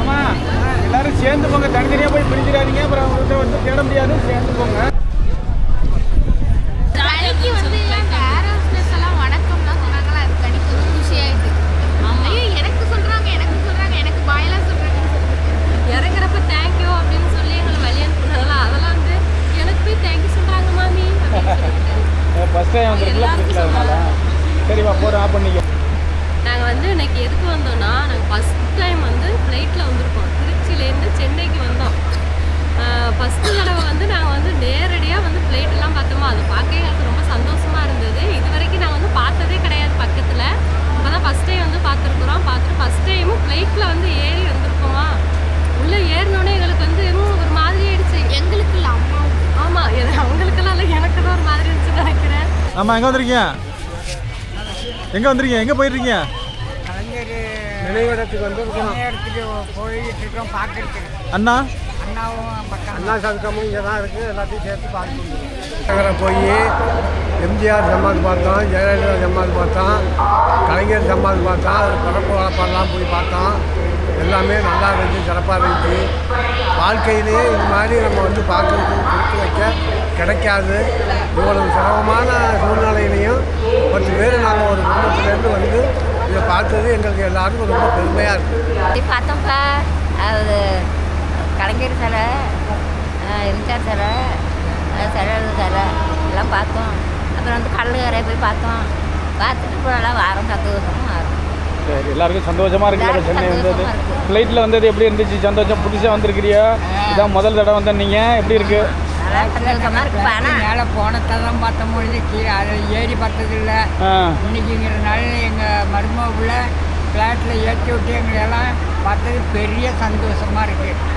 ஆமா எல்லாரும் சேர்ந்து போங்க. தனித்தனியா போய் பிரிஞ்சிடாதீங்க அப்புறம் அவங்கள்ட்ட வந்து தேட முடியாது. சேர்ந்து போங்க. வந்து இந்த ஃபர்ஸ்ட் டைம் வந்துருக்குல்ல பிடிக்கல அதனால. சரிப்பா போகிறோம் ஆஃப் பண்ணிக்க. நாங்கள் வந்து இன்னைக்கு எதுக்கு வந்தோம்னா நாங்கள் ஃபஸ்ட் டைம் வந்து ஃப்ளைட்டில் வந்திருக்கோம். திருச்சியிலேருந்து சென்னைக்கு வந்தோம். ஃபஸ்ட்டு தடவை வந்து நாங்கள் வந்து நேரடியாக வந்து ஃப்ளைட்டெல்லாம் பார்த்தோமா அதை பார்க்க எங்களுக்கு ரொம்ப சந்தோஷமாக இருந்தது. இது வரைக்கும் நாங்கள் வந்து பார்த்ததே கிடையாது பக்கத்தில். இப்போ தான் ஃபஸ்ட் டைம் வந்து பார்த்துருக்குறோம். பார்த்துட்டு ஃபஸ்ட் டைமும் ஃப்ளைட்டில் வந்து ஏறி வந்திருக்கோமா. உள்ளே ஏறினோடனே எங்களுக்கு வந்து இன்னும் ஒரு மாதிரி ஆயிடுச்சு. எங்களுக்கு இல்ல அம்மாவுக்கு ஆமாம் எது அவங்களுக்கெல்லாம் இல்லை எனக்கு தான் ஒரு மாதிரி இருந்துச்சுன்னு நினைக்கிறேன். ஆமாம் எங்கே வந்திருக்கீங்க? எங்கே வந்திருக்கீங்க? எங்கே போயிட்டுருக்கீங்க? கலைஞர் நினைவிடத்துக்கு வந்து இடத்துக்கு போயிட்டு இருக்கோம் பார்க்கறதுக்கு. அண்ணா? அண்ணாவும் அண்ணா சதுக்கமும் இங்கே தான் இருக்குது. எல்லாத்தையும் சேர்த்து பார்த்து போய் எம்ஜிஆர் சமாதி பார்த்தோம் ஜெயலலிதா சமாதி பார்த்தோம் கலைஞர் சமாதி பார்த்தோம் பிறப்பு வளர்ப்பாடெல்லாம் போய் பார்த்தோம். எல்லாமே நல்லா இருந்துச்சு சிறப்பாக இருந்துச்சு. வாழ்க்கையிலேயே இது மாதிரி நம்ம வந்து பார்க்கறதுக்கு கொடுத்து வைக்க கிடைக்காது. இவ்வளவு சிரமமான சூழ்நிலையிலையும் பத்து பேர் நாங்கள் ஒரு குடும்பத்திலேருந்து வந்து இதை பார்த்தது எங்களுக்கு எல்லாருக்கும் ரொம்ப பெருமையாக இருக்குது பார்த்தோம்ப்பா அது கலைஞர் சிலை எம்ஜிஆர் சிலை சிலை சிலை எல்லாம் பார்த்தோம். அப்புறம் வந்து கல்லுக்கரை போய் பார்த்தோம். பார்த்துட்டு இப்போ நல்லா வாரம் சந்தோஷமும் வரும் சரி எல்லாருக்கும் சந்தோஷமா இருக்குல்ல எல்லாருக்கும் சென்னை வந்தது. ஃப்ளைட்டில் வந்தது எப்படி இருந்துச்சு? சந்தோஷம் புதுசாக வந்திருக்கிறியா? இதான் முதல் தடவை வந்த நீங்க. எப்படி இருக்கு? இருக்குப்பா ஆனால் மேலே போனத்தை தான் பார்த்த பொழுது கீழே ஏறி பார்த்ததில்ல இன்னைக்குங்கிறனால எங்கள் மருமகுள்ள ஃப்ளாட்டில் ஏற்றி விட்டு எங்களை எல்லாம் பார்த்தது பெரிய சந்தோஷமாக இருக்குது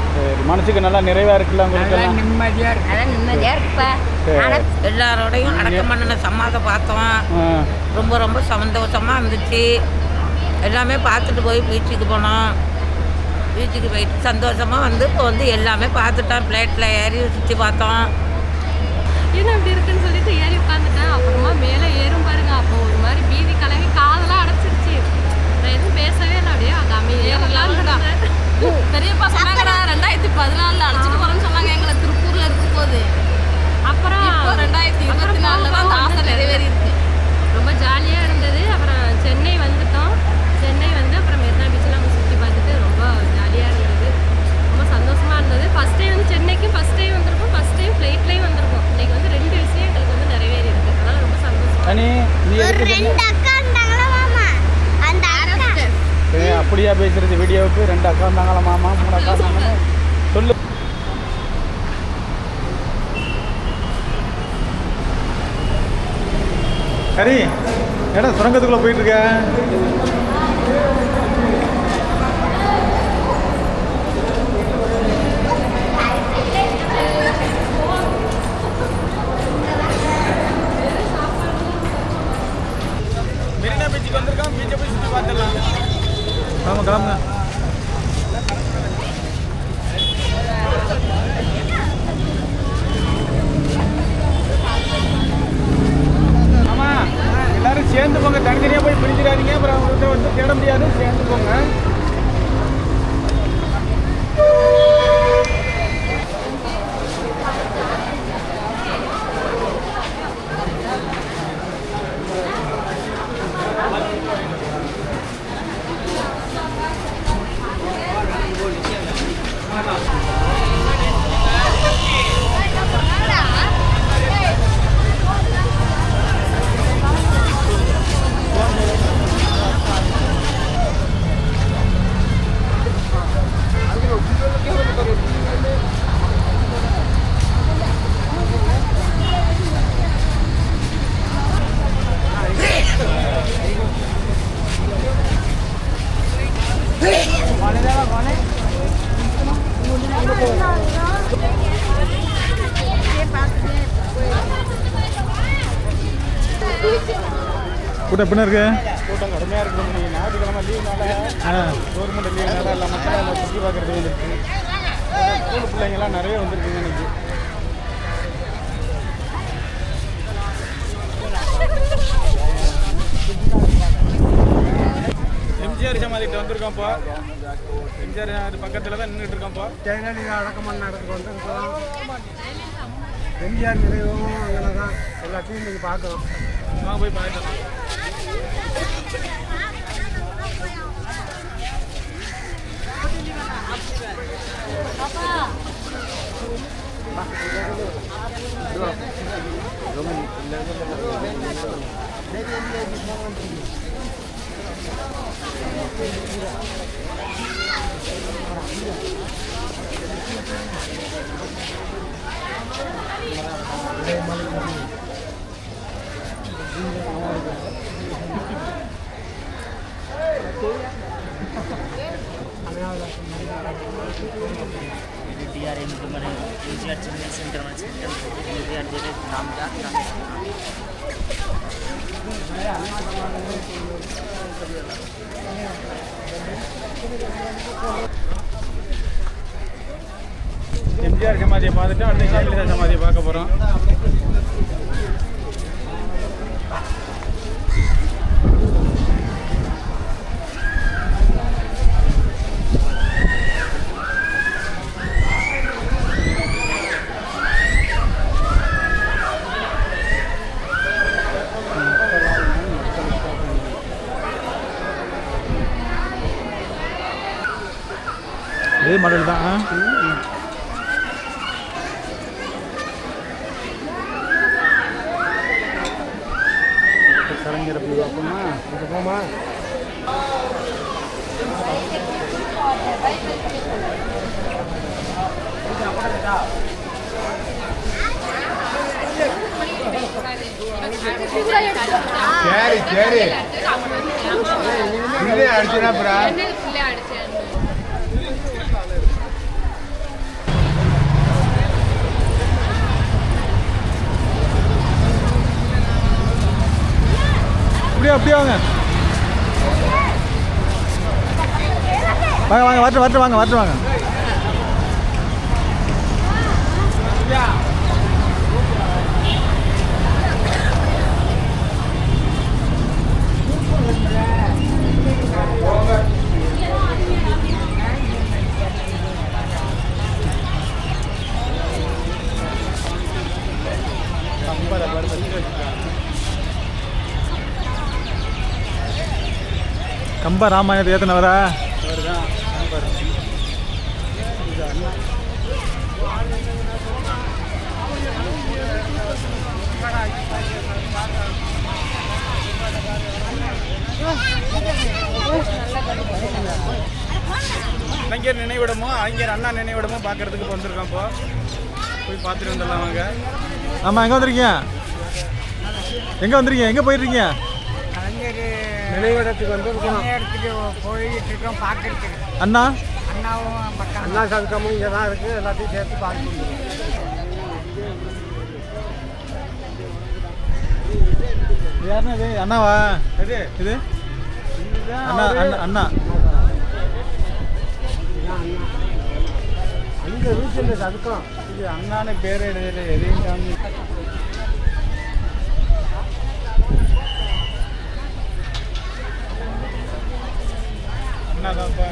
மனசுக்கு நல்லா நிறைவா இருக்குல்ல உங்களுக்கு நிம்மதியாக இருக்குது நல்லா நிம்மதியாக இருக்குப்பா எல்லாரோடையும் அடக்கம் பண்ணின சமாதை பார்த்தோம். ரொம்ப ரொம்ப சந்தோஷமாக இருந்துச்சு. எல்லாமே பார்த்துட்டு போய் பீச்சுக்கு போனோம். பீச்சுக்கு போயிட்டு சந்தோஷமாக வந்து இப்போ வந்து எல்லாமே பார்த்துட்டோம். ஃப்ளைட்டில் ஏறி சுற்றி பார்த்தோம். என்ன இப்படி இருக்குன்னு சொல்லிட்டு ஏறி உட்காந்துட்டேன் அப்புறமா மேலே ஏறும் பாருங்க. அப்போ ஒரு மாதிரி பீதி கலவி காதெல்லாம் அப்படியா பேசுறது வீடியோவுக்கு? ரெண்டு அக்கா இருந்தாங்களா மாமா? மூணு அக்கா இருந்தாங்களா? சொல்லு. ஹரி ஏடா சுரங்கத்துக்குள்ள போயிட்டு பார்த்துடலாம் கிளம்பு கிளம்புங்க 看到 கூட்ட எப்படி இருக்கு? கூட்டம் கடுமையாக இருக்குது நீங்கள் ஞாயிற்றுக்கிழமை லீவ்னால கவர்மெண்ட் லீவ்னால எல்லா மக்களும் எல்லாம் சுற்றி பார்க்குறது வந்துருக்கு ஸ்கூல் பிள்ளைங்கள்லாம் நிறைய வந்துருக்குங்க எனக்கு எம்ஜிஆர் சமாதிக்கிட்ட வந்திருக்கோம்ப்பா எம்ஜிஆர் அது பக்கத்தில் தான் நின்றுட்டு இருக்கோம்ப்பா அடக்கமான நடத்துக்கு வந்து எம்ஜிஆர் நினைவும் அங்கே தான் எல்லாத்தையும் இன்னைக்கு பார்க்குறோம் வாங்க போய் பார்க்கலாம் বিডিআর এমপি মানে ইউজিআর জুনিয়র সেন্টার মানে সেন্টার ইউজিআর যে নামটা তার எம்ஜிஆர் சமாதியை பார்த்துட்டு அடுத்து ஜெயலலிதா சமாதியை பார்க்க போகிறோம் கலைஞர் அப்படி பார்ப்போமா? போமா சரி சரி இதே அடிச்சுனாப்புறா அப்படியே அப்படியே வாங்க. வாங்க வாங்க வரட்டு வரட்டு வாங்க வரட்டு வாங்க. கம்ப ராமாயணத்தை ஏற்றினவரா கலைஞர் நினைவிடமோ அறிஞர் அண்ணா நினைவிடமோ பார்க்கறதுக்கு இப்போ வந்திருக்கோம் இப்போ. போய் பார்த்துட்டு வந்துடலாம் வாங்க. ஆமாம் எங்கே வந்திருக்கீங்க? எங்கே வந்திருக்கீங்க? எங்கே போயிட்டுருக்கீங்க நினைவிடத்துக்கு வந்துருக்கிறோம் இடத்துக்கு போயிட்டு இருக்கோம் பார்க்கறதுக்கு. அண்ணா? அண்ணாவும் அண்ணா சதுக்கமும் இங்கே தான் இருக்குது எல்லாத்தையும் சேர்த்து பார்க்க யாருன்னா இது அண்ணாவா? இது? இது அண்ணா அண்ணா அண்ணா. அங்கே வீட்டில் சதுக்கம். இது அண்ணான்னு பேர் எழுதல எதையும் காமி அண்ணாதான்ப்பா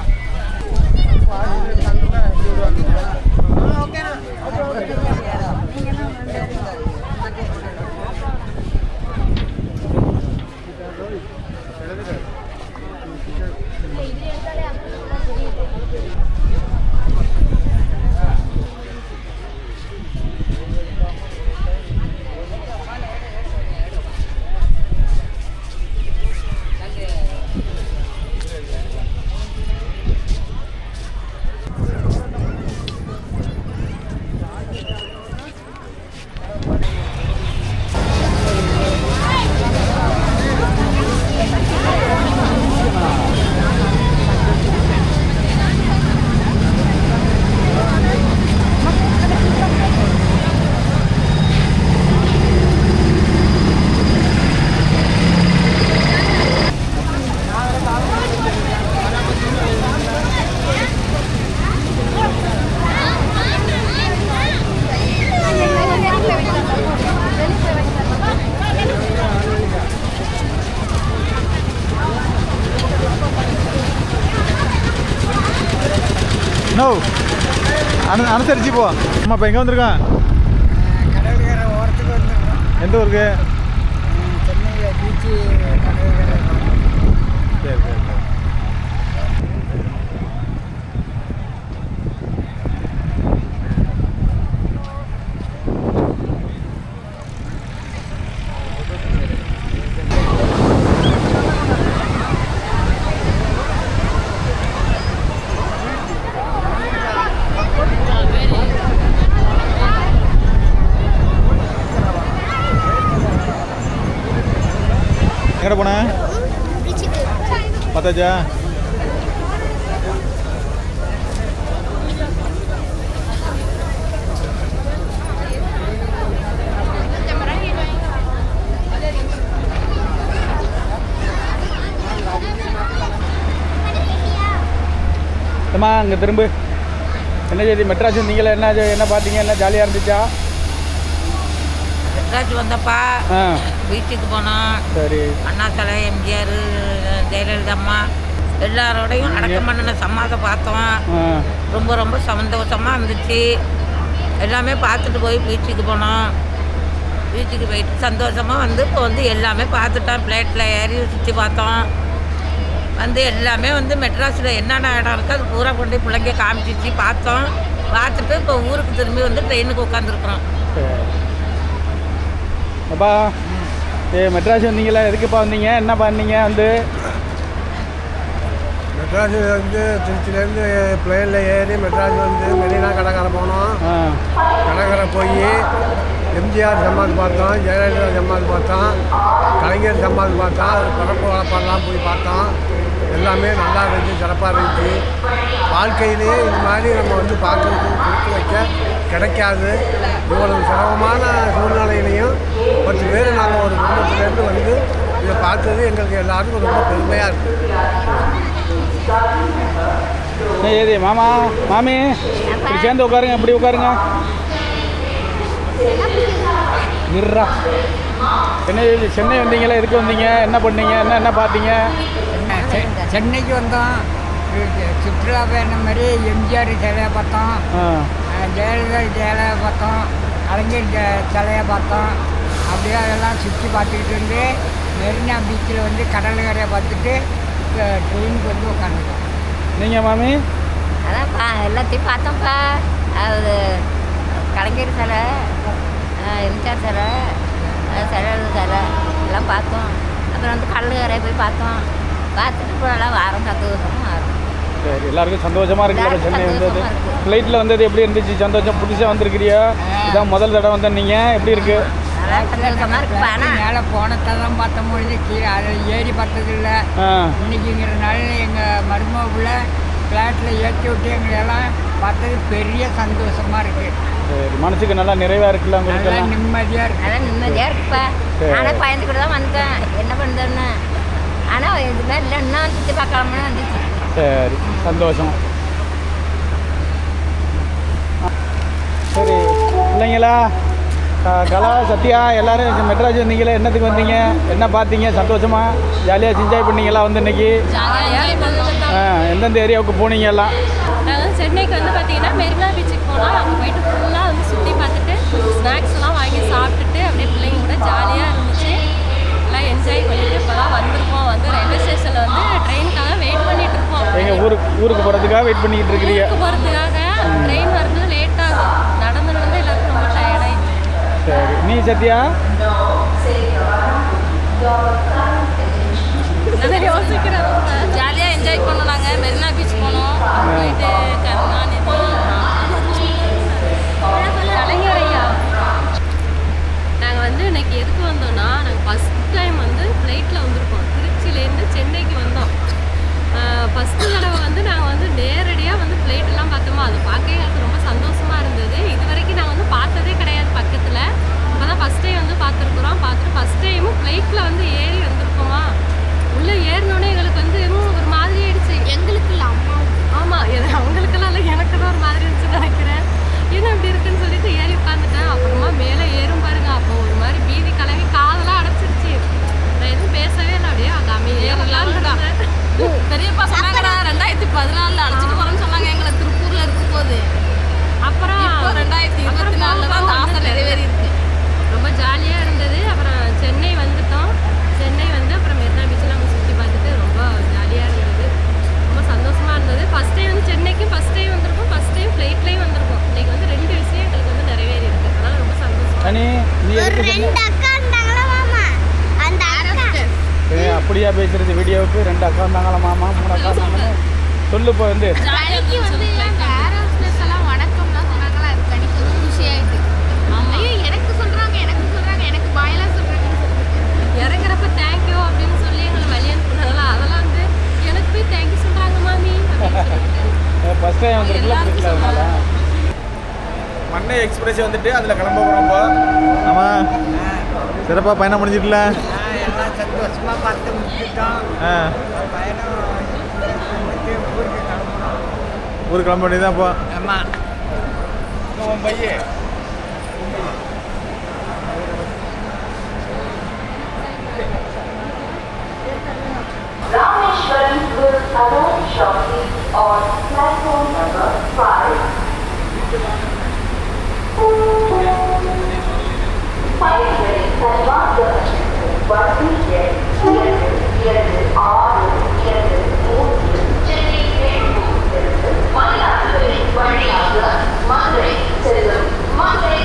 அனு அனுசரிச்சு போ. அம்மா இப்போ எங்கே வந்திருக்கோம். எந்த ஊருக்கு சென்னையில் பீச்சு கடற்கரை சரி சரி சரி எங்கட போன பார்த்தாச்சா அம்மா அங்கே திரும்ப. என்ன செய்தி மெட்ராஸ் இருந்தீங்களா என்ன என்ன பார்த்தீங்க என்ன ஜாலியாக இருந்துச்சா? மெட்ராஸ் வந்தப்பா. ஆ. பீச்சுக்கு போனோம். சரி. அண்ணா சிலை எம்ஜிஆர் ஜெயலலிதா அம்மா எல்லாரோடையும் அடக்கம் பண்ணின சமாதை பார்த்தோம். ரொம்ப ரொம்ப சந்தோஷமாக இருந்துச்சு. எல்லாமே பார்த்துட்டு போய் பீச்சுக்கு போனோம். பீச்சுக்கு போயிட்டு சந்தோஷமாக வந்து இப்போ வந்து எல்லாமே பார்த்துட்டோம். ஃப்ளைட்டில் ஏறி சுற்றி பார்த்தோம். வந்து எல்லாமே வந்து மெட்ராஸில் என்னென்ன இடம் இருக்கோ அது பூரா கொண்டு பிள்ளைங்க காமிச்சிச்சு பார்த்தோம். பார்த்துட்டு இப்போ ஊருக்கு திரும்பி வந்து ட்ரெயினுக்கு உட்காந்துருக்குறோம் அப்பா ஏ மெட்ராஸ் வந்தீங்களா? எதுக்குப்பா வந்தீங்க? என்ன பண்ணீங்க வந்து? மெட்ராஸ் வந்து திருச்சியிலேருந்து பிளேனில் ஏறி மெட்ராஸ் வந்து மெரினா கடற்கரை போனோம். கடற்கரை போய் எம்ஜிஆர் சமாதி பார்த்தோம் ஜெயலலிதா சமாதி பார்த்தோம் கலைஞர் சமாதி பார்த்தோம் அது பிறப்பு வளர்ப்பாடெல்லாம் போய் பார்த்தோம். எல்லாமே நல்லா இருந்துச்சு சிறப்பாக இருந்துச்சு. வாழ்க்கையிலேயே இது மாதிரி நம்ம வந்து பார்க்கறதுக்கு கொடுத்து வைக்க கிடைக்காது. இவ்வளவு சிரமமான சூழ்நிலையிலையும் பத்து பேர் நாங்கள் ஒரு குடும்பத்திலேருந்து வந்து இதை பார்த்தது எங்களுக்கு எல்லாருக்கும் ரொம்ப பெருமையாக இருக்குது ஏது மாமா மாமி இப்படி சேர்ந்து உட்காருங்க இப்படி உட்காருங்க. இருறா என்ன இது சென்னை வந்தீங்களா? எதுக்கு வந்தீங்க? என்ன பண்ணீங்க? என்ன என்ன பார்த்தீங்க? சென்னைக்கு வந்தோம். சுற்றுலா பயணம் மாதிரி எம்ஜிஆர் சிலையை பார்த்தோம். ஜெயலலிதா சிலையை பார்த்தோம். கலைஞர் சிலையை பார்த்தோம். அப்படியே அதெல்லாம் சுற்றி பார்த்துக்கிட்டு இருந்து மெரினா பீச்சில் வந்து கடற்கரையை பார்த்துட்டு இப்போ ட்ரெயினுக்கு வந்து உட்காந்துட்டோம் நீங்கள் மாமி? அதான் பா எல்லாத்தையும் பார்த்தோம்ப்பா. அது கலைஞர் சிலை எம்ஜிஆர் சிலை ஜெயலலிதா சிலை எல்லாம் பார்த்தோம். அப்புறம் வந்து கல்லுக்கரை போய் பார்த்தோம். பார்த்துட்டு இப்போ எல்லாம் வாரம் சந்தோஷமாக வரோம் சரி எல்லாருக்கும் சந்தோஷமா இருக்குல்ல சென்னை வந்தது. ஃப்ளைட்டில் வந்தது எப்படி இருந்துச்சு? சந்தோஷம் புதுசாக வந்திருக்கிறியா? இதான் முதல் தடவை வந்த நீங்கள் எப்படி இருக்கு? ஆனால் மேலே போனத்தை தான் பார்த்த பொழுது கீழே அதில் ஏறி பார்த்ததில்ல. இன்னைக்குங்கிறனால எங்கள் மருமகுள்ள ஃப்ளாட்டில் ஏற்றி விட்டு எங்களெல்லாம் பார்த்தது பெரிய சந்தோஷமாக இருக்குது சரி மனசுக்கு நல்லா நிறைவாக இருக்குல்ல உங்களுக்கு நல்லா எல்லாம்? நிம்மதியாக இருக்குது நல்லா நிம்மதியாக இருக்குப்பா. ஆனால் பயந்துக்கிட்டு தான் வந்தேன். என்ன பண்ணுறேன்னு ஆனால் இதுமாதிரி இல்லை. இன்னும் சுற்றி பார்க்கலாம்னு வந்துச்சு. சரி சந்தோஷம். சரி இல்லைங்களா க- கலா சத்யா எல்லாரும் மெட்ராஸ் வந்தீங்களே என்னத்துக்கு வந்தீங்க? என்ன பார்த்தீங்க? சந்தோஷமா? ஜாலியாக என்ஜாய் பண்ணீங்களா வந்து இன்னைக்கு? எந்தெந்த ஏரியாவுக்கு போனீங்க எல்லாம்? நாங்கள் சென்னைக்கு வந்து பார்த்தீங்கன்னா மெரினா பீச்சுக்கு போனோம். அங்கே போயிட்டு ஃபுல்லாக வந்து சுற்றி பார்த்துட்டு ஸ்நாக்ஸ் எல்லாம் வாங்கி சாப்பிட்டுட்டு அப்படியே பிள்ளைங்க கூட ஜாலியாக இருந்துச்சு. எல்லாம் என்ஜாய் பண்ணிட்டு இப்போ தான் வந்திருக்கோம். வந்து ரயில்வே ஸ்டேஷனில் வந்து ட்ரெயினுக்காக வெயிட் பண்ணிட்டு இருக்கோம். எங்கள் ஊருக்கு ஊருக்கு போகிறதுக்காக வெயிட் பண்ணிக்கிட்டு இருக்கிறீங்க. போகிறதுக்காக ட்ரெயின் வரது. சரி. நீ சத்யா? ஜாலியாக என்ஜாய் பண்ணோம் நாங்கள் மெரினா பீச் போனோம். போயிட்டு கருணாநிதி கலைஞர் ஐயா நாங்கள் வந்து இன்னைக்கு எதுக்கு வந்தோம்னா நாங்கள் ஃபஸ்ட் டைம் வந்து ஃப்ளைட்டில் வந்திருக்கோம். திருச்சியிலேருந்து சென்னைக்கு வந்தோம். ஃபஸ்ட்டு தடவை வந்து நாங்கள் வந்து நேரடியாக பதினாலில் அழைச்சிட்டு போகிறேன்னு சொன்னாங்க. எங்களை திருப்பூரில் இருக்கும் போது அப்புறம் ரெண்டாயிரத்தி இருபத்தி நாலுல தான் அந்த ஆசை நிறைவேறி இருக்கு ரொம்ப ஜாலியாக இருந்தது. அப்புறம் சென்னை வந்துட்டோம். சென்னை வந்து அப்புறம் மெரினா பீச்சில் நம்ம சுற்றி பார்த்துட்டு ரொம்ப ஜாலியாக இருந்தது. ரொம்ப சந்தோஷமாக இருந்தது. ஃபஸ்ட் டைம் வந்து சென்னைக்கும் ஃபஸ்ட் டைம் வந்திருக்கோம். ஃபஸ்ட் டைம் ஃப்ளைட்லேயும் வந்திருக்கோம். இன்றைக்கி வந்து ரெண்டு விஷயம் எங்களுக்கு வந்து நிறைவேறி இருக்கு அதனால் ரொம்ப சந்தோஷம். அப்படியா பேசுறது? வீடியோவுக்கு ரெண்டு அக்கா இருந்தாங்களா மாமா? மூணு அக்கா இருந்தாங்களா? பாயெல்லாம் சொல்றாங்கன்னு சொல்லிட்டு. இறங்குறப்ப தேங்க்யூ அப்படின்னு சொல்லி எங்களை வழி அனுப்புனாங்களா அதெல்லாம் வந்து எனக்கு போய் தேங்க்யூ சொல்கிறாங்க மாமி ஃபஸ்ட் டைம் வந்துருக்குல்ல பிடிக்கல. மண்ணை எக்ஸ்பிரஸ் வந்துட்டு அதில் கிளம்ப போகிறோம் இப்போ ஆமாம் சிறப்பாக பயணம் முடிஞ்சிட்டல. எல்லாம் சந்தோஷமாக பார்த்து முடிச்சுட்டோம். ஆ. பயணம் ஊருக்கு கிளம்ப வேண்டியதான் இப்போ ஆமாம் உன் பையன் Rameshwaran will arrive shortly on platform number 5. Finally, Salvador, once again, here is, here is our வழியாக மதுரை செல்லும். மதுரை